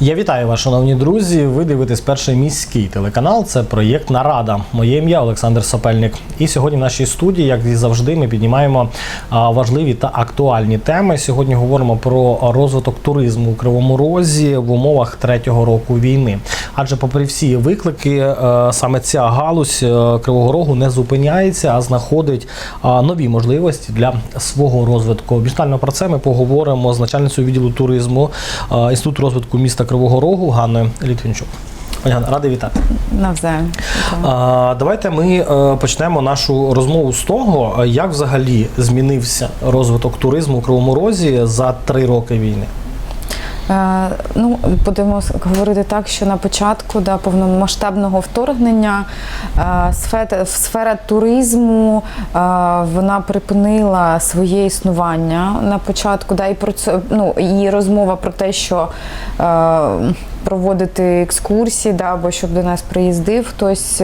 Я вітаю вас, шановні друзі. Ви дивитесь перший міський телеканал. Це проєкт Нарада. Моє ім'я Олександр Сапельник. І сьогодні в нашій студії, як і завжди, ми піднімаємо важливі та актуальні теми. Сьогодні говоримо про розвиток туризму у Кривому Розі в умовах третього року війни. Адже, попри всі виклики, е, саме ця галузь е, Кривого Рогу не зупиняється, а знаходить нові можливості для свого розвитку. Більш про це ми поговоримо з начальницею відділу туризму а, Інституту розвитку міста Кривого Рогу Ганною Літвінчук. Ганна, радий вітати. Навзаєм. Давайте ми е, почнемо нашу розмову з того, е, як взагалі змінився розвиток туризму у Кривому Розі за три роки війни. Е, ну, будемо говорити так, що на початку да, повномасштабного вторгнення е, сфера, туризму е, вона припинила своє існування на початку. Да, і про це ну, і розмова про те, що проводити екскурсії, да, або щоб до нас приїздив хтось.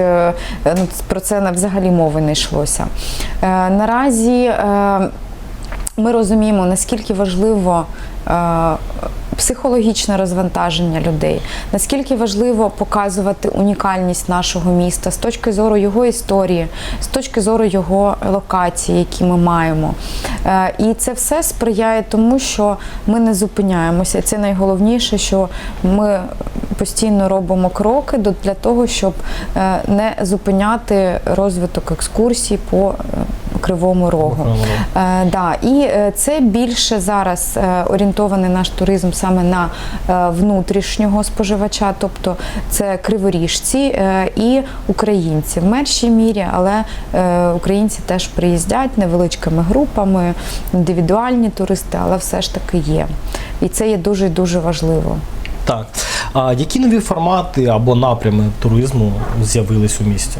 ну, про це взагалі мови не йшлося. Наразі ми розуміємо, наскільки важливо психологічне розвантаження людей, наскільки важливо показувати унікальність нашого міста з точки зору його історії, з точки зору його локацій, які ми маємо. Е, І це все сприяє тому, що ми не зупиняємося. Це найголовніше, що ми постійно робимо кроки для того, щоб е, не зупиняти розвиток екскурсій по е, Кривому Рогу. Е, да, і е, це більше зараз е, орієнтований наш туризм саме на е, внутрішнього споживача, тобто це криворіжці і українці в меншій мірі, але українці теж приїздять невеличкими групами, індивідуальні туристи, але все ж таки є. І це є дуже дуже важливо. Так. А які нові формати або напрями туризму з'явились у місті?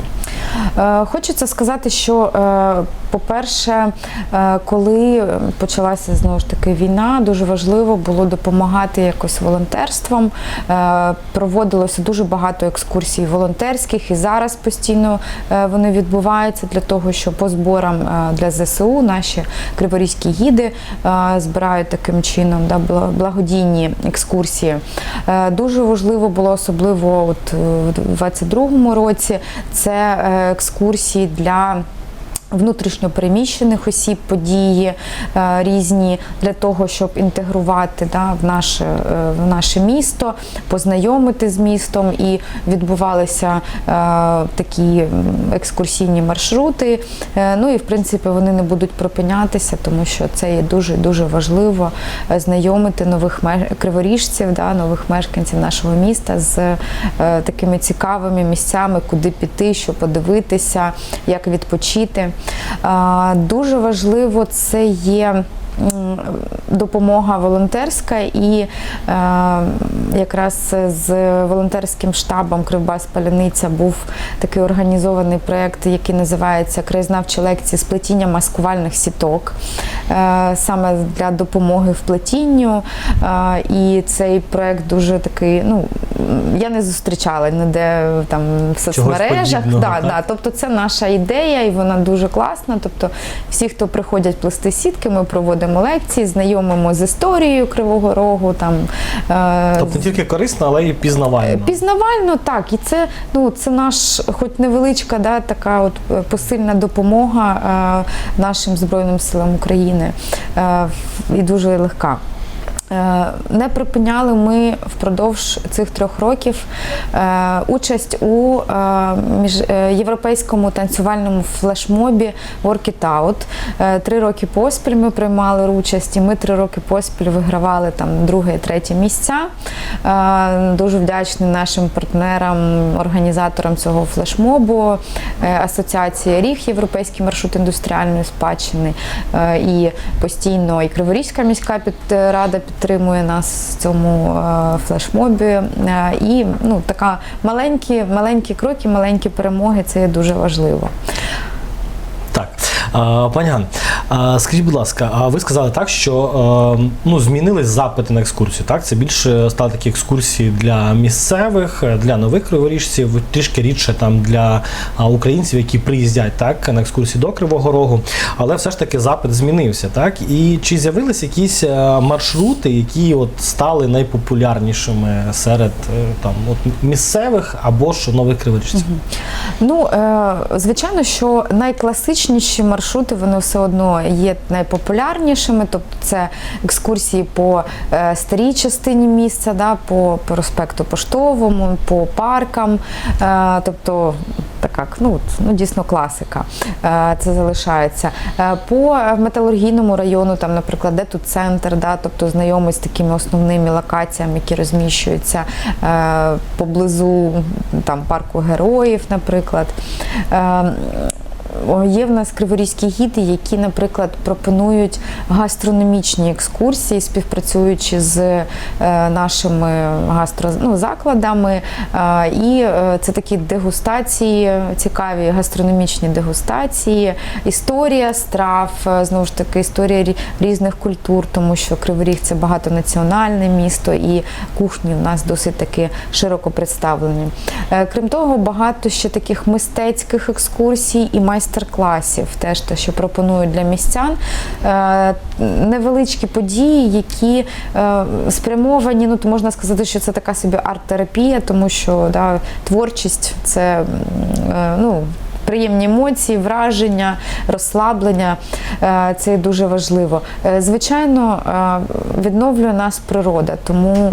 Е, Хочеться сказати, що, е, по-перше, е, коли почалася знову ж таки війна, дуже важливо було допомагати якось волонтерством. Проводилося дуже багато екскурсій волонтерських, і зараз постійно вони відбуваються для того, що по зборам для ЗСУ наші криворізькі гіди збирають таким чином да, благодійні екскурсії. Дуже важливо було особливо от в 22-му році це е, екскурсії для. Внутрішньопереміщених осіб події е, різні для того, щоб інтегрувати да, в, наше, е, в наше місто, познайомити з містом і відбувалися е, такі екскурсійні маршрути. Ну і в принципі вони не будуть припинятися, тому що це є дуже дуже важливо знайомити нових криворіжців, да, нових мешканців нашого міста з такими цікавими місцями, куди піти, що подивитися, як відпочити. Дуже важливо це є. Допомога волонтерська і е, якраз з волонтерським штабом Кривбас Паляниця був такий організований проєкт, який називається Краєзнавчі лекції з плетіння маскувальних сіток, е, саме для допомоги в плетінню. Е, і цей проєкт дуже такий, ну я не зустрічала ніде там в соцмережах. Да, так? да, тобто це наша ідея, і вона дуже класна. Тобто, всі, хто приходять плести сітки, ми проводимо лекції, знайомимо з історією Кривого Рогу. Там е, Тобто не тільки корисно, але й пізнавально. Пізнавально так, і це ну це наш, хоч невеличка, да, така от е, посильна допомога е, нашим збройним силам України е, і дуже легка. Е, Не припиняли ми впродовж цих трьох років е, участь у е, європейському танцювальному флешмобі Work It Out. Три роки поспіль ми приймали участь, і ми три роки поспіль вигравали там друге і третє місця. Дуже вдячні нашим партнерам, організаторам цього флешмобу, Асоціація Ріг, Європейський маршрут індустріальної спадщини. І постійно і Криворізька міська під рада підтримує нас в цьому е, флешмобі. Е, І ну, така маленькі, маленькі кроки, маленькі перемоги це є дуже важливо. Так. Пані Ган, скажіть, будь ласка, а ви сказали так, що ну, змінились запити на екскурсію. Так? Це більше стали такі екскурсії для місцевих, для нових криворіжців, трішки рідше там для українців, які приїздять так, на екскурсії до Кривого Рогу. Але все ж таки запит змінився. Так? І чи з'явились якісь маршрути, які от стали найпопулярнішими серед е, там, от, місцевих або ж нових криворіжців? Ну, е, звичайно, що найкласичніші маршрути вони все одно є найпопулярнішими. Тобто це екскурсії по е, старій частині місця, да, по проспекту Поштовому, по паркам. Е, тобто така ну, ну, дійсно класика. Е, це залишається. По металургійному району, там, наприклад, де тут центр, да, тобто знайомий з такими основними локаціями, які розміщуються поблизу там, парку героїв, наприклад. Є в нас криворізькі гіди, які, наприклад, пропонують гастрономічні екскурсії, співпрацюючи з е, нашими гастро, ну, закладами. Е, і е, це такі дегустації, цікаві гастрономічні дегустації, історія страв, знову ж таки, історія різних культур, тому що Кривий Ріг це багатонаціональне місто, і кухні у нас досить таки широко представлені. Крім того, багато ще таких мистецьких екскурсій і майстер-класів, теж те, що пропонують для містян. Е, Невеличкі події, які е, спрямовані, ну то можна сказати, що це така собі арт-терапія, тому що да, творчість це е, ну. Приємні емоції, враження, розслаблення це дуже важливо. Звичайно, відновлює нас природа, тому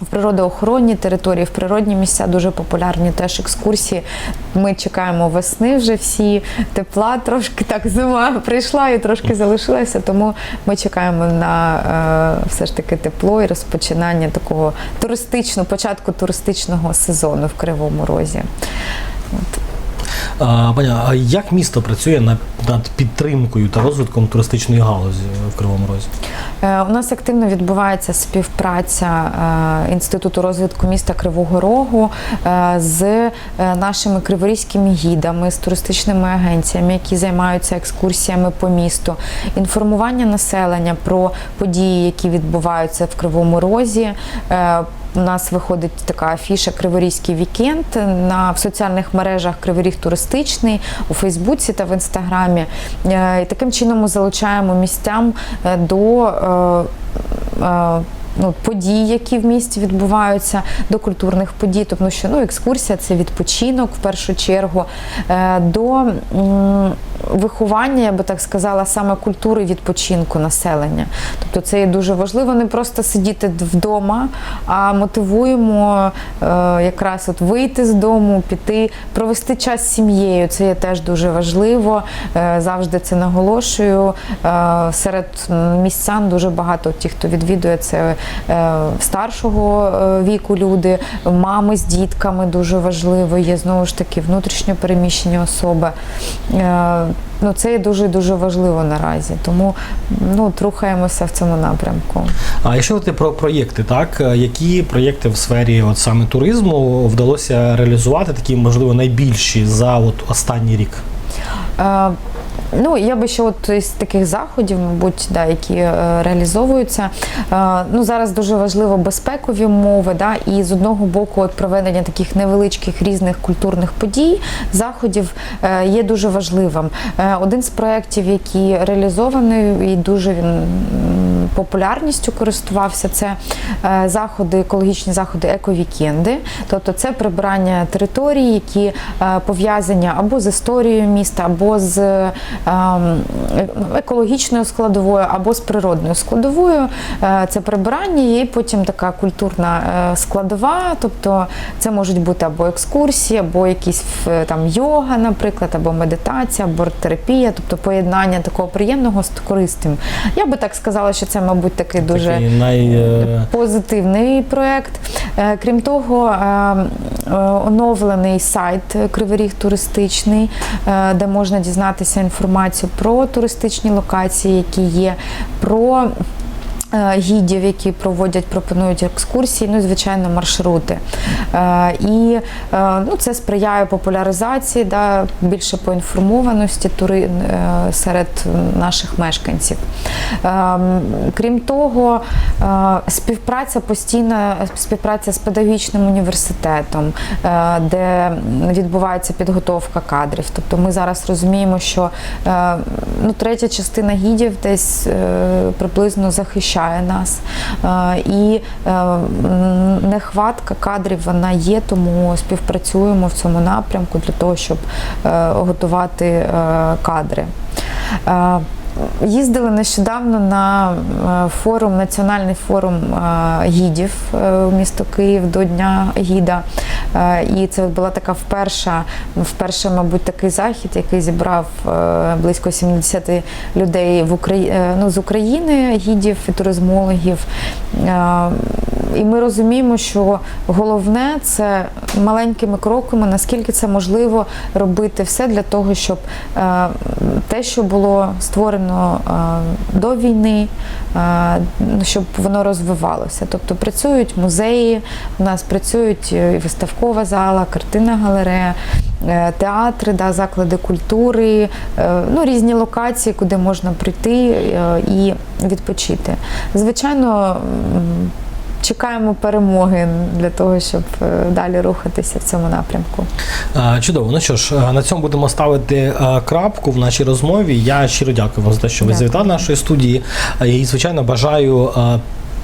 в природоохоронні території, в природні місця дуже популярні теж екскурсії. Ми чекаємо весни вже всі, тепла трошки так зима прийшла і трошки залишилася, тому ми чекаємо на е, все ж таки тепло і розпочинання такого туристичного, початку туристичного сезону в Кривому Розі. Пані, а як місто працює над, підтримкою та розвитком туристичної галузі в Кривому Розі? Е, У нас активно відбувається співпраця е, Інституту розвитку міста Кривого Рогу е, з нашими криворізькими гідами, з туристичними агенціями, які займаються екскурсіями по місту, інформування населення про події, які відбуваються в Кривому Розі. У нас виходить така афіша Криворізький вікенд на в соціальних мережах Криворіг туристичний у Фейсбуці та в Інстаграмі. Е, І таким чином ми залучаємо містям е, до е, ну, подій, які в місті відбуваються, до культурних подій, тому що ну, екскурсія це відпочинок в першу чергу, е, до виховання, я би так сказала, саме культури відпочинку населення. Тобто це є дуже важливо не просто сидіти вдома, а мотивуємо е, якраз от вийти з дому, піти, провести час з сім'єю. Це є теж дуже важливо. Е, завжди це наголошую. Серед містян дуже багато ті, хто відвідує це старшого е, віку люди, мами з дітками дуже важливо. Є знову ж таки внутрішньо переміщені особи. Е, Ну, це є дуже дуже важливо наразі, тому ну рухаємося в цьому напрямку. А якщо говорити про проєкти, так е, які проєкти в сфері от саме туризму вдалося реалізувати, такі можливо найбільші за от останній рік? Е, Ну, я би ще от із таких заходів, мабуть, да, які е, реалізовуються. Е, ну, зараз дуже важливо безпекові умови, да, і з одного боку, от проведення таких невеличких різних культурних подій, заходів е, є дуже важливим. Е, один з проєктів, який реалізований і дуже він популярністю користувався, це е, заходи, екологічні заходи, ековікенди. Тобто це прибирання територій, які е, пов'язані або з історією міста, або з ем, екологічною складовою, або з природною складовою. Е, Це прибирання і потім така культурна складова. Тобто це можуть бути або екскурсії, або якісь там йога, наприклад, або медитація, або терапія, тобто поєднання такого приємного з корисним. Я би так сказала, що це, мабуть, такий дуже Такий най, е, позитивний проєкт. Е, Крім того, е, оновлений сайт Кривий Ріг туристичний, де можна дізнатися інформацію про туристичні локації, які є, про Гідів, які проводять, пропонують екскурсії, ну і звичайно маршрути. Е, І е, ну, це сприяє популяризації, да, більше поінформованості тури, е, серед наших мешканців. Е, Крім того, е, співпраця постійна співпраця з педагогічним університетом, е, де відбувається підготовка кадрів. Тобто ми зараз розуміємо, що е, ну, третя частина гідів десь е, приблизно захищає нас. Е, І е, нехватка кадрів вона є, тому співпрацюємо в цьому напрямку для того, щоб е, готувати кадри. Їздили нещодавно на форум, національний форум гідів у місто Київ до Дня гіда. Е, І це була така вперша, вперше, мабуть, такий захід, який зібрав е, близько 70 людей в Украї... е, ну, з України, гідів і туризмологів. І ми розуміємо, що головне це маленькими кроками, наскільки це можливо робити все для того, щоб е, те, що було створено е, до війни, е, щоб воно розвивалося. Тобто працюють музеї, у нас працюють і виставкова зала, картинна галерея, театри, да, заклади культури, ну, різні локації, куди можна прийти і відпочити. Звичайно. Чекаємо перемоги для того, щоб е, далі рухатися в цьому напрямку. Чудово. Ну що ж, е, на цьому будемо ставити е, крапку в нашій розмові. Я щиро дякую вам за те, що ви завітали нашої студії. І, звичайно, бажаю.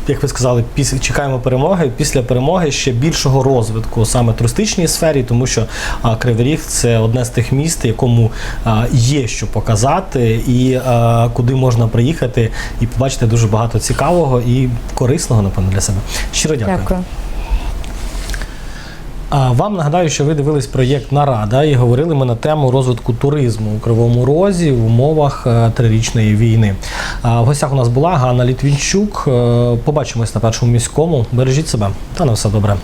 Як ви сказали, після чекаємо перемоги. Після перемоги ще більшого розвитку саме туристичній сфері, тому що а, Кривий Ріг це одне з тих міст, якому а, є що показати, і а, куди можна приїхати і побачити дуже багато цікавого і корисного, напевно, для себе. Щиро дякую. Дякую. Вам нагадаю, що ви дивились проєкт Нарада і говорили ми на тему розвитку туризму у Кривому Розі в умовах е, трирічної війни. В гостях у нас була Ганна Літвінчук. Е, Побачимось на першому міському. Бережіть себе та на все добре.